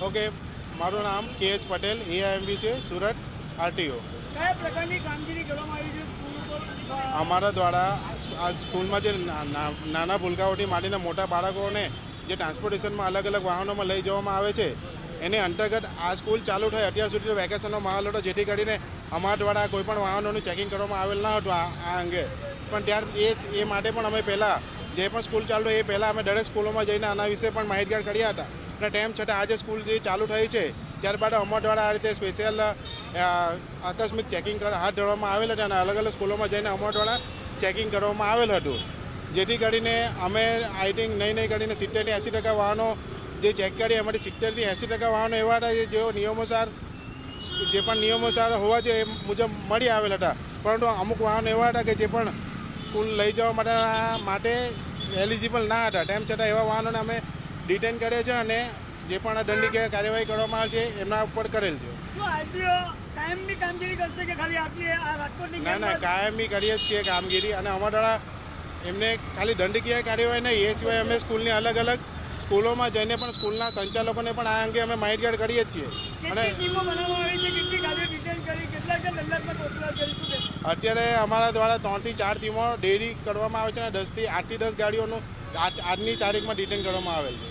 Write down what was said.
Okay મારું નામ કે એચ પટેલ એઆઈએમબી છે સુરત આરટીઓ. કયા પ્રકારની કામગીરી કરવામાં આવી છે? સ્કૂલ ઉપર અ, અમારા દ્વારા આ સ્કૂલમાં જે નાના ભૂલકાઓથી માંડીને મોટા બાળકોને જે ટ્રાન્સપોર્ટેશનમાં અલગ અલગ વાહનોમાં લઈ જવામાં આવે છે એની અંતર્ગત આ સ્કૂલ ચાલુ થઈ અત્યાર સુધી વેકેશનનો માહોલ હતો જેથી કરીને અમારા દ્વારા કોઈ પણ વાહનોનું ચેકિંગ કરવામાં આવેલ ન હતું આ આ અંગે. પણ ત્યાર એ એ માટે પણ અમે પહેલાં જે પણ સ્કૂલ ચાલુ એ પહેલાં અમે દરેક સ્કૂલોમાં જઈને આના વિશે પણ માહિતગાર કર્યા હતા. અને તેમ છતાં આજે સ્કૂલ જે ચાલુ થઈ છે ત્યારબાદ અમારા આ રીતે સ્પેશિયલ આકસ્મિક ચેકિંગ હાથ ધરવામાં આવેલ હતા અને અલગ અલગ સ્કૂલોમાં જઈને અમારા ચેકિંગ કરવામાં આવેલ હતું. જેથી કરીને અમે, આઈ થિંક નહીં નહીં કરીને સિત્તેરથી એંસી ટકા વાહનો, જે ચેક કરીએ એમાંથી સિત્તેરથી એંસી ટકા વાહનો એવા હતા જેઓ નિયમોસાર, જે પણ નિયમોસાર હોવા જોઈએ એ મુજબ મળી આવેલ હતા. પરંતુ અમુક વાહનો એવા હતા કે જે પણ સ્કૂલ લઈ જવા માટેના માટે એલિજિબલ ના હતા. તેમ છતાં એવા વાહનોને અમે ડિટેન કરે છે અને જે પણ દંડીય કાર્યવાહી કરવામાં આવે છે એમના ઉપર કરેલ છે. આ ના ના કાયમી કરીએ જ છીએ કામગીરી અને અમારા દ્વારા એમને ખાલી દંડકીય કાર્યવાહી નહીં એ સિવાય અમે સ્કૂલની અલગ અલગ સ્કૂલોમાં જઈને પણ સ્કૂલના સંચાલકોને પણ આ અંગે અમે માહિતગાર કરીએ જ છીએ. અને અત્યારે અમારા દ્વારા ત્રણથી ચાર ટીમો ડેરી કરવામાં આવે છે અને દસથી આઠથી દસ ગાડીઓનું આજ- આજની તારીખમાં ડિટેન કરવામાં આવેલ છે.